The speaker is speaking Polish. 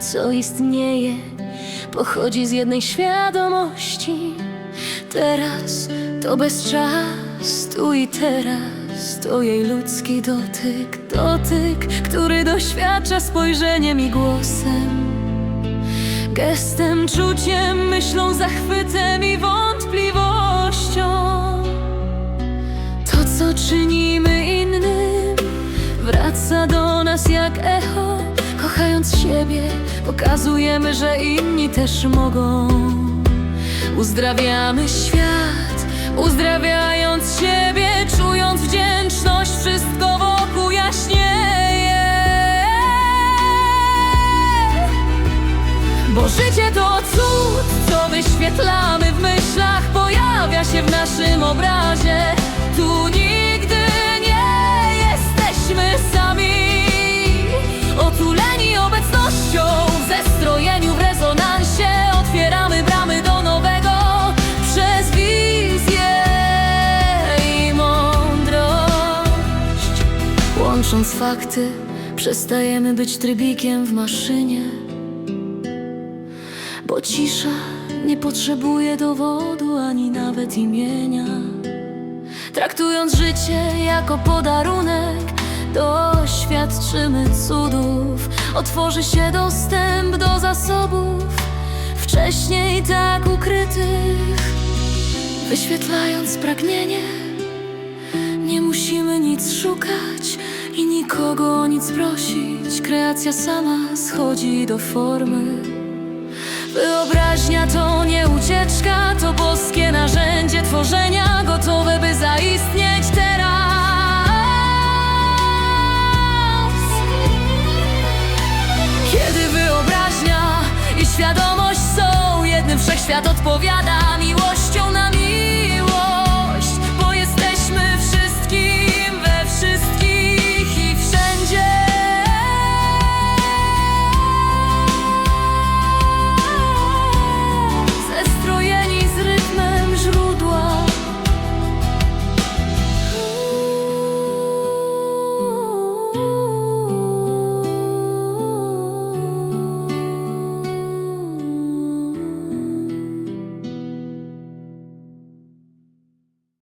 co istnieje, pochodzi z jednej świadomości. Teraz to bez tu i teraz, to jej ludzki dotyk, dotyk, który doświadcza spojrzeniem i głosem. Gestem, czuciem, myślą, zachwytem i wątpliwością. To, co czynimy innym, wraca do nas jak echo. Kochając siebie, pokazujemy, że inni też mogą. Uzdrawiamy świat, uzdrawiając siebie, czując wdzięczność, wszystko wokół jaśnieje. Bo życie to cud, co wyświetlamy w myślach, pojawia się w naszym obrazie. Tu Łącząc fakty, przestajemy być trybikiem w maszynie. Bo cisza nie potrzebuje dowodu ani nawet imienia. Traktując życie jako podarunek, doświadczymy cudów. Otworzy się dostęp do zasobów, wcześniej tak ukrytych. Wyświetlając pragnienie, nie musimy nic szukać nikogo o nic prosić. Kreacja sama schodzi do formy. Wyobraźnia to nie ucieczka, to boskie narzędzie tworzenia, gotowe by zaistnieć teraz. Kiedy wyobraźnia i świadomość są jednym, wszechświat odpowiada mi